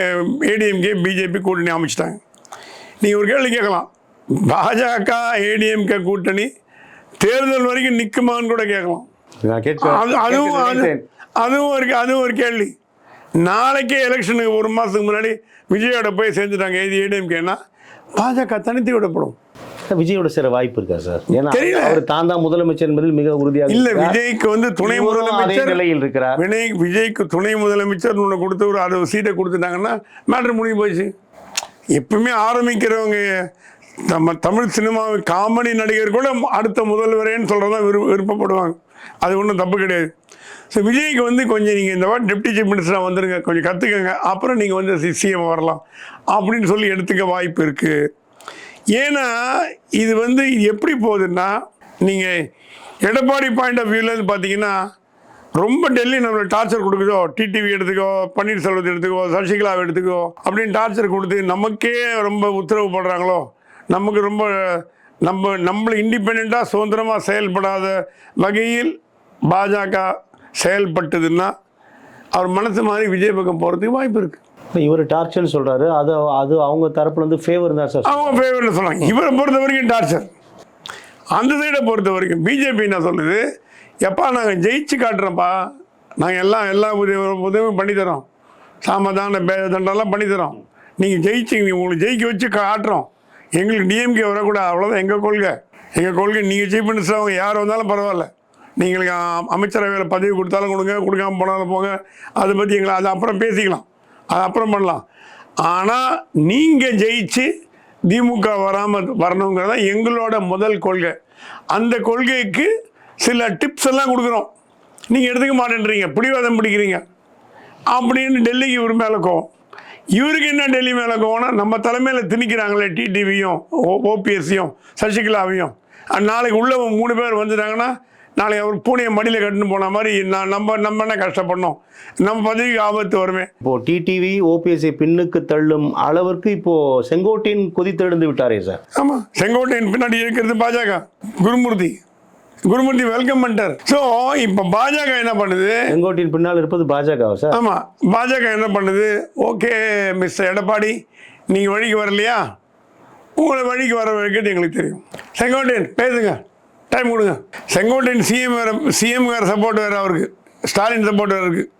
S2: ஏடிஎம்கே பிஜேபி கூட்டணி அமைச்சிட்டாங்க. நீங்கள் ஒரு கேள்வி கேட்கலாம். பாஜக ஏடிஎம்கே கூட்டணி தேர்தல் வரைக்கும் நிற்குமான்னு கூட கேட்கலாம். அதுவும் அதுவும் ஒரு அதுவும் ஒரு கேள்வி. நாளைக்கே எலெக்ஷனுக்கு ஒரு மாதத்துக்கு முன்னாடி விஜயோட போய் சேர்ந்துட்டாங்க. ஏது ஏடிஎம்கேனா பாஜக தனித்து விடப்படும்
S1: விஜயோட சேர வாய்ப்பு இருக்கா சார் ஏன்னா. அவர் தான் தான் முதலமைச்சர் என்பதில் மிக உறுதியாக
S2: இல்ல. விஜய்க்கு வந்து துணை முதலமைச்சர்
S1: நிலையில் இருக்கிறார்
S2: வினய் விஜய்க்கு துணை முதலமைச்சர் ஒன்று கொடுத்து ஒரு அறுபது சீட்டை கொடுத்துட்டாங்கன்னா மேட்ரு முடிஞ்சு போச்சு எப்பவுமே ஆரம்பிக்கிறவங்க நம்ம தமிழ் சினிமாவின் காமெடி நடிகர் கூட அடுத்த முதல்வரேன்னு சொல்கிறதா விரு விருப்பப்படுவாங்க. அது ஒன்றும் தப்பு கிடையாது. ஸோ விஜய்க்கு வந்து கொஞ்சம் நீங்கள் இந்த வாட்டி டெப்டி சீஃப் மினிஸ்டராக வந்துருங்க. கொஞ்சம் கற்றுக்கங்க அப்புறம் நீங்கள் வந்து சிஎம் வரலாம். அப்படின்னு சொல்லி எடுத்துக்க வாய்ப்பு இருக்குது ஏன்னா இது வந்து எப்படி போகுதுன்னா நீங்கள் எடப்பாடி பாயிண்ட் ஆஃப் வியூலேருந்து பார்த்தீங்கன்னா ரொம்ப டெல்லி நம்மளை டார்ச்சர் கொடுக்குதோ டிடிவி எடுத்துக்கோ பன்னீர்செல்வத்தை எடுத்துக்கோ சசிகலாவை எடுத்துக்கோ அப்படின்னு டார்ச்சர் கொடுத்து நமக்கே ரொம்ப உத்தரவு போடுறாங்களோ நமக்கு ரொம்ப நம்ம நம்மளை இண்டிபெண்ட்டாக சுதந்திரமாக செயல்படாத வகையில் பாஜக செயல்பட்டதுன்னா அவர் மனசு மாதிரி விஜய் பக்கம் போகிறதுக்கு வாய்ப்பு இருக்குது
S1: இவர் டார்ச்சர்னு சொல்றாரு. அது அது அவங்க தரப்புல இருந்து ஃபேவர் தான் சார்?
S2: அவங்க ஃபேவர்னு சொன்னாங்க. இவரை பொறுத்த வரைக்கும் டார்ச்சர் அந்த சைடை பொறுத்த வரைக்கும் பிஜேபி என்ன சொல்லுது? எப்பா நாங்கள் ஜெயிச்சு காட்டுறோம்ப்பா. நாங்கள் எல்லாம் எல்லா உதவி உதவியும் பண்ணித்தரோம் சாமதான பே தண்டெல்லாம் பண்ணித்தரோம் நீங்கள் ஜெயிச்சு உங்களுக்கு ஜெயிக்க வச்சு காட்டுறோம். எங்களுக்கு டிஎம்கே வரக்கூடாது. அவ்வளோதான் எங்கள் கொள்கை? எங்கள் கொள்கை நீங்கள் சீஃப் மினிஸ்டர் அவங்க யார் வந்தாலும் பரவாயில்ல. நீங்களுக்கு அமைச்சரவையில் பதவி கொடுத்தாலும் கொடுங்க கொடுக்காம போனாலும் போங்க. அதை பற்றி எங்களை அது அப்புறம் பேசிக்கலாம். அது அப்புறம் பண்ணலாம். ஆனால் நீங்கள் ஜெயிச்சு திமுக வராமல் வரணுங்கிறது தான் எங்களோட முதல் கொள்கை. அந்த கொள்கைக்கு சில டிப்ஸ் எல்லாம் கொடுக்குறோம். நீங்கள் எடுத்துக்க மாட்டேன்றீங்க. பிடிவாதம் பிடிக்கிறீங்க. அப்படின்னு டெல்லிக்கு ஒரு மேலே கோவம். இவருக்கு என்ன டெல்லி மேலே கோவம்னா நம்ம தலைமையில் திணிக்கிறாங்களே டிடிவியும் ஓபிஎஸ்சியும் சசிகலாவையும். நாளைக்கு உள்ள மூணு பேர் வந்துட்டாங்கன்னா நாளைக்கு அவர் பூனையை மடியில் கட்டுன்னு போன மாதிரி நான் நம்ம நம்ம என்ன கஷ்டப்படணும்? நம்ம பதவிக்கு ஆபத்து வருமே.
S1: இப்போ டிடிவி ஓபிஎஸ்ஐ பின்னுக்கு தள்ளும் அளவிற்கு இப்போ செங்கோட்டையன் கொதித்தெழுந்து விட்டாரே சார்.
S2: ஆமாம் செங்கோட்டையன் பின்னாடி இருக்கிறது பாஜக. குருமூர்த்தி. குருமூர்த்தி வெல்கம் பண்ணிட்டார். ஸோ இப்போ பாஜக என்ன பண்ணுது?
S1: செங்கோட்டையின் பின்னால் இருப்பது பாஜக சார்?
S2: ஆமாம் பாஜக என்ன பண்ணுது? ஓகே மிஸ்டர் எடப்பாடி நீங்கள் வழிக்கு வரலையா? உங்களை வழிக்கு வர வைக்கிறது எங்களுக்கு தெரியும். செங்கோட்டையன் பேசுங்க. டைம் கொடுங்க. செங்கோட்டையன் சிஎம் வேறு சிஎம் வேறு சப்போர்ட் வேறு அவருக்கு. ஸ்டாலின் சப்போர்ட் வேறு இருக்குது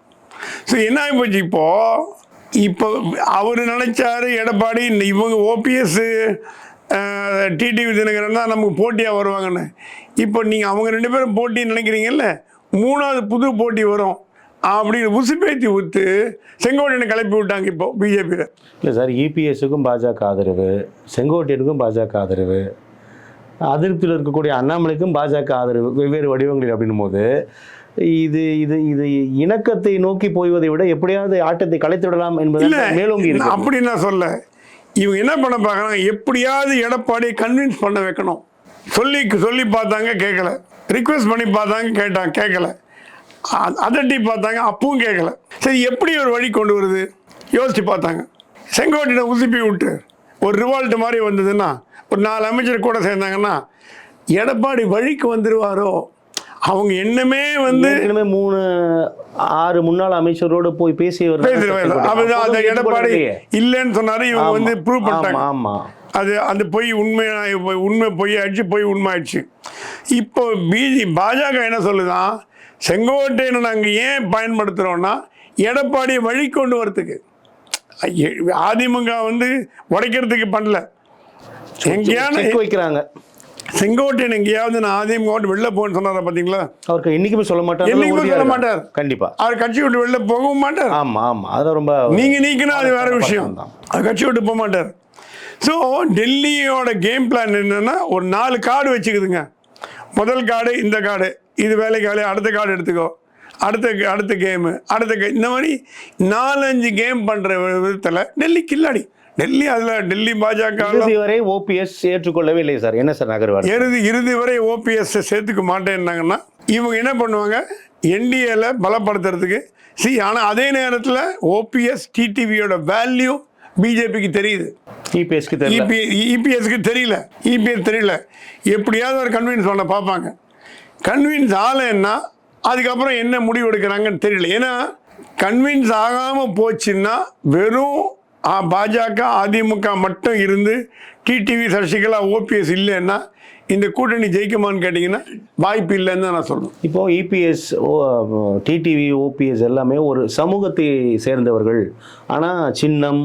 S2: ஸோ என்ன ஆகி போச்சு இப்போது இப்போ அவர் நினைச்சாரு எடப்பாடி இவங்க ஓபிஎஸ் டிடிவி தினகரன் தான் நமக்கு போட்டியாக வருவாங்கன்னு. இப்போ நீங்கள் அவங்க ரெண்டு பேரும் போட்டின்னு நினைக்கிறீங்கல்ல? மூணாவது புது போட்டி வரும். அப்படின்னு உசுப்பேத்தி ஊத்து செங்கோட்டையனை கிளப்பி விட்டாங்க இப்போ பிஜேபியில்
S1: இல்லை சார் இபிஎஸ்ஸுக்கும் பாஜக ஆதரவு செங்கோட்டையனுக்கும் பாஜக ஆதரவு அதிருப்தியில் இருக்கக்கூடிய அண்ணாமலைக்கும் பாஜக ஆதரவு வெவ்வேறு வடிவங்களில் அப்படின்னும் போது இது இது இது இணக்கத்தை நோக்கி போய்வதை விட எப்படியாவது ஆட்டத்தை கலைத்து விடலாம் என்பது மேலோங்கி இருக்கு
S2: அப்படி நான் சொல்ல இவங்க என்ன பண்ண பார்க்குறாங்க? எப்படியாவது எடப்பாடியை கன்வின்ஸ் பண்ண வைக்கணும். சொல்லி சொல்லி பார்த்தாங்க கேட்கல ரிக்வெஸ்ட் பண்ணி பார்த்தாங்க கேட்டாங்க கேட்கல அதட்டி பார்த்தாங்க அப்பவும் கேட்கல சரி எப்படி ஒரு வழி கொண்டு வருது? யோசிச்சு பார்த்தாங்க. செங்கோட்டையை உசுப்பி விட்டு ஒரு ரிவால்ட் மாதிரி வந்ததுன்னா ஒரு நாலு அமைச்சர் கூட சேர்ந்தாங்கன்னா எடப்பாடி வழிக்கு வந்துருவாரோ? அவங்க என்னமே வந்து
S1: ஏற்கனவே மூணு ஆறு முன்னாள் அமைச்சரோடு போய் பேசி
S2: அந்த எடப்பாடி இல்லைன்னு சொன்னாரு இவங்க வந்து ப்ரூவ் பண்ணிட்டாங்க.
S1: ஆமா.
S2: அது அந்த பொய் உண்மை உண்மை பொய் ஆயிடுச்சு பொய் உண்மை ஆயிடுச்சு இப்போ பிஜி பாஜக என்ன சொல்லுதான் செங்கோட்டையனை நாங்கள் ஏன் பயன்படுத்துகிறோன்னா எடப்பாடியை வழி கொண்டு வரத்துக்கு அதிமுக வந்து உடைக்கிறதுக்கு பண்ணல. எங்கேயான
S1: வைக்கிறாங்க.
S2: செங்கோட்டையன் எங்கேயாவது நான் அதிமுக வெளில போன்னு சொன்னாரா பார்த்தீங்களா
S1: அவருக்கு என்னைக்குமே சொல்ல மாட்டார்
S2: என்னைக்குமே
S1: உறுதியா
S2: சொல்ல. மாட்டார்.
S1: கண்டிப்பா.
S2: அவர் கட்சி விட்டு வெளில போகவும் மாட்டார்.
S1: ஆமா ஆமா. அது ரொம்ப
S2: நீங்க நீக்கினா அது வேற விஷயம்.
S1: தான்.
S2: அது கட்சி விட்டு போக மாட்டார். ஸோ டெல்லியோட கேம் பிளான் என்னன்னா ஒரு நாலு கார்டு வச்சுக்குதுங்க. முதல் கார்டு இந்த கார்டு இது வேலைக்கு வேலை அடுத்த கார்டு எடுத்துக்கோ. அடுத்த அடுத்த கேமு அடுத்த கே இந்த மாதிரி நாலஞ்சு கேம் பண்ணுற விதத்தில் டெல்லி கில்லாடி. டெல்லி அதில் டெல்லி பாஜக
S1: இறுதி வரை ஓபிஎஸ் ஏற்றுக்கொள்ளவே இல்லை சார். என்ன சார் நகர்வார்
S2: இறுதி இறுதி வரை ஓபிஎஸ் சேர்த்துக்க மாட்டேன்னாங்கன்னா இவங்க என்ன பண்ணுவாங்க? என்டிஏல பலப்படுத்துறதுக்கு சி ஆனால் அதே நேரத்தில் ஓபிஎஸ் டிடிவியோட வேல்யூ பிஜேபிக்கு தெரியுது.
S1: இபிஎஸ்க்கு தெரியல.
S2: இபி இபிஎஸ்க்கு தெரியல. இபிஎஸ் தெரியல. எப்படியாவது ஒரு கன்வின்ஸ் பண்ண பார்ப்பாங்க. கன்வின்ஸ் ஆகலைன்னா அதுக்கப்புறம் என்ன முடிவு எடுக்கிறாங்கன்னு தெரியல. ஏன்னா கன்வின்ஸ் ஆகாமல் போச்சுன்னா வெறும் பாஜக அதிமுக மட்டும் இருந்து டிடிவி சசிகலா ஓபிஎஸ் இல்லைன்னா இந்த கூட்டணி ஜெயிக்குமான்னு கேட்டிங்கன்னா வாய்ப்பு இல்லைன்னு தான் நான் சொல்லணும்.
S1: இப்போ E இபிஎஸ் டிடிவி ஓபிஎஸ் எல்லாமே ஒரு சமூகத்தை சேர்ந்தவர்கள். ஆனால் சின்னம்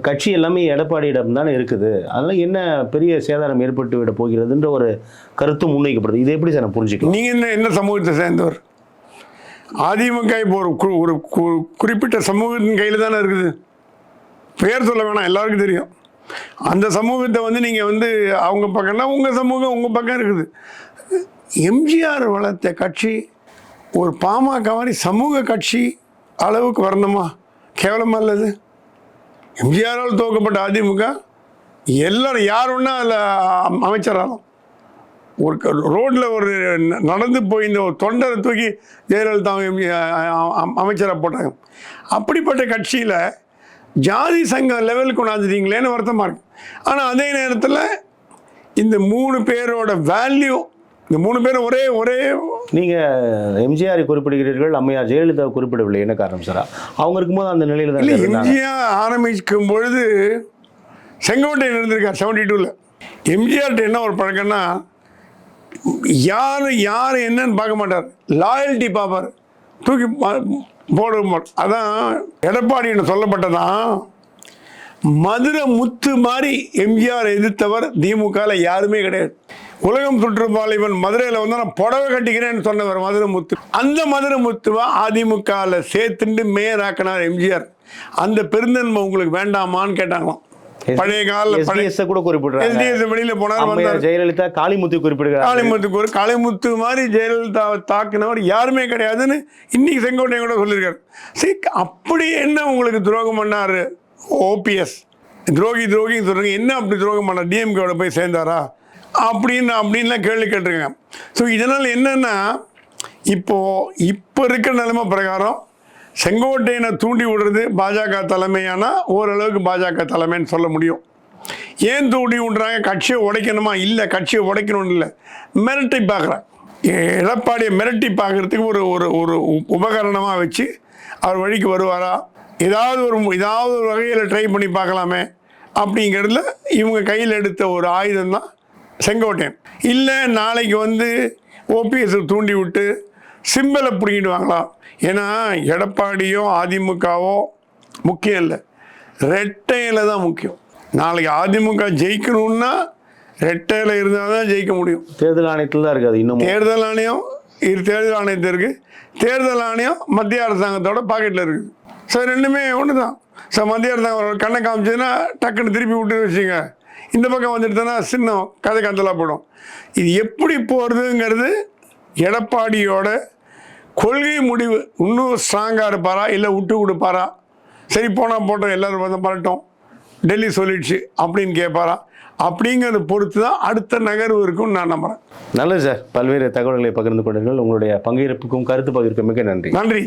S1: கட்சி எல்லாமே எடப்பாடியிடம் தானே இருக்குது. அதெல்லாம் என்ன பெரிய சேதாரம் ஏற்பட்டு விட போகிறதுன்ற ஒரு கருத்து முன்வைக்கப்படுது. இதை எப்படி சார் நான் புரிஞ்சுக்கலாம்?
S2: நீங்கள் என்ன என்ன சமூகத்தை சேர்ந்தவர்? அதிமுக இப்போ ஒரு கு- ஒரு குறிப்பிட்ட சமூகத்தின் கையில் தானே இருக்குது. பேர் சொல்ல வேணாம் எல்லாருக்கும் தெரியும். அந்த சமூகத்தை வந்து நீங்கள் வந்து அவங்க பக்கம்னா உங்கள் சமூகம் உங்கள் பக்கம் இருக்குது. எம்ஜிஆர் வளர்த்த கட்சி ஒரு பாமக மாதிரி சமூக கட்சி அளவுக்கு வரணுமா? கேவலமாக இல்லது எம்ஜிஆரால் துவக்கப்பட்ட அதிமுக எல்லாரும் யார் ஒன்றா அதில் அமைச்சராலும் ஒரு ரோட்டில் ஒரு நடந்து போயிருந்த ஒரு தொண்டரை தூக்கி ஜெயலலிதா அமைச்சராக போட்டாங்க. அப்படிப்பட்ட கட்சியில் ஜாதி சங்கம் லெவலுக்கு கொண்டாந்துட்டீங்களேன்னு வருத்தமாக இருக்கு. ஆனால் அதே நேரத்தில் இந்த மூணு பேரோட வேல்யூ இந்த மூணு பேரும் ஒரே ஒரே
S1: நீங்கள் எம்ஜிஆரை குறிப்பிடுகிறீர்கள் அம்மையார் ஜெயலலிதா குறிப்பிடவில்லை. என்ன காரணம் சார்? அவங்க இருக்கும்போது அந்த நிலையில தான்
S2: இல்லை. எம்ஜிஆர் ஆரம்பிக்கும் பொழுது செங்கோட்டையன் இருந்திருக்கார் செவன்டி டூவில் எம்ஜிஆர்ட்ட என்ன ஒரு பழக்கம்னா யார் யார் என்னன்னு பார்க்க மாட்டார். லாயல்ட்டி பார்ப்பார். தூக்கி பா- போட மாட்டார் அதான் எடப்பாடின்னு சொல்லப்பட்டதான் மதுரை முத்து மாதிரி எம்ஜிஆர் எதிர்த்தவர் திமுகவில் யாருமே கிடையாது. உலகம் சுற்றுப்பாலைவன் மதுரையில் வந்து நான் புடவை கட்டிக்கிறேன்னு சொன்னவர் மதுரை முத்து. அந்த மதுரை முத்துவா அதிமுகவில் சேர்த்துட்டு மேயர் ஆக்கினார் எம்ஜிஆர். அந்த பெருந்தன்மை உங்களுக்கு வேண்டாமான்னு கேட்டாங்களாம். பழைய
S1: -அ கூட குறிப்பிடுறாங்க.
S2: வெளியில் போனார் வந்தார்.
S1: ஜெயலலிதா காளிமுத்து குறிப்பிடுகிறார்
S2: காளிமுத்துக்கு ஒரு காளிமுத்து மாதிரி ஜெயலலிதாவை தாக்கினவர் யாருமே கிடையாதுன்னு இன்னைக்கு செங்கோட்டையன் கூட சொல்லியிருக்காரு. சரி அப்படி என்ன உங்களுக்கு துரோகம் பண்ணாரு? ஓபிஎஸ் துரோகி துரோகின்னு சொல்றீங்க. என்ன அப்படி துரோகம் பண்ணார்? டிஎம்கேவோட போய் சேர்ந்தாரா? அப்படின்னு அப்படின்லாம் கேள்வி கேட்டிருக்காங்க. ஸோ இதனால் என்னென்னா இப்போது இப்போ இருக்கிற நிலைமை பிரகாரம் செங்கோட்டையனை தூண்டி விடுறது பாஜக தலைமையானால் ஓரளவுக்கு பாஜக தலைமைன்னு சொல்ல முடியும். ஏன் தூண்டி விட்றாங்க? கட்சியை உடைக்கணுமா? இல்லை கட்சியை உடைக்கணும்னு இல்லை. மிரட்டி பார்க்குறாங்க. எடப்பாடியை மிரட்டி பார்க்குறதுக்கு ஒரு ஒரு ஒரு உ- உபகரணமாக வச்சு அவர் வழிக்கு வருவாரா? ஏதாவது ஒரு ஏதாவது ஒரு வகையில் ட்ரை பண்ணி பார்க்கலாமே அப்படிங்கிறதுல இவங்க கையில் எடுத்த ஒரு ஆயுதம் தான் செங்கோட்டையன். இல்லை நாளைக்கு வந்து ஓபிஎஸ் தூண்டி விட்டு சிம்பலை பிடிங்கிடுவாங்களா ஏன்னா எடப்பாடியோ அதிமுகவோ முக்கியம் இல்லை. ரெட்டையில் தான் முக்கியம். நாளைக்கு அதிமுக ஜெயிக்கணும்னா ரெட்டையில் இருந்தால் தான் ஜெயிக்க முடியும்.
S1: தேர்தல் ஆணையத்தில் தான் இருக்காது இன்னமும்.
S2: தேர்தல் ஆணையம் இரு தேர்தல் ஆணையத்தில் இருக்குது தேர்தல் ஆணையம் மத்திய அரசாங்கத்தோட பாக்கெட்டில் இருக்குது. ஸோ ரெண்டுமே ஒன்று தான் ஸோ மத்திய அரசாங்கம் கண்ணை காமிச்சதுன்னா டக்குன்னு திருப்பி விட்டு வச்சுங்க இந்த பக்கம் வந்துட்டுனா சின்னம். கதை கந்தலாக போடும். இது எப்படி போகிறதுங்கிறது எடப்பாடியோட கொள்கை முடிவு. இன்னும் ஸ்ட்ராங்காக இருப்பாரா? இல்லை விட்டு கொடுப்பாரா? சரி போனால் போட்டோம் எல்லோரும் வந்து வரட்டும் டெல்லி சொல்லிடுச்சு அப்படின்னு கேட்பாரா? அப்படிங்கிறத பொறுத்து தான் அடுத்த நகர்வு இருக்கும்னு நான் நம்புகிறேன்
S1: நல்லது சார். பல்வேறு தகவல்களை பகிர்ந்து கொண்டீர்கள். உங்களுடைய பங்கேற்புக்கும் கருத்து பகிர்க்கும் மிக நன்றி.
S2: நன்றி.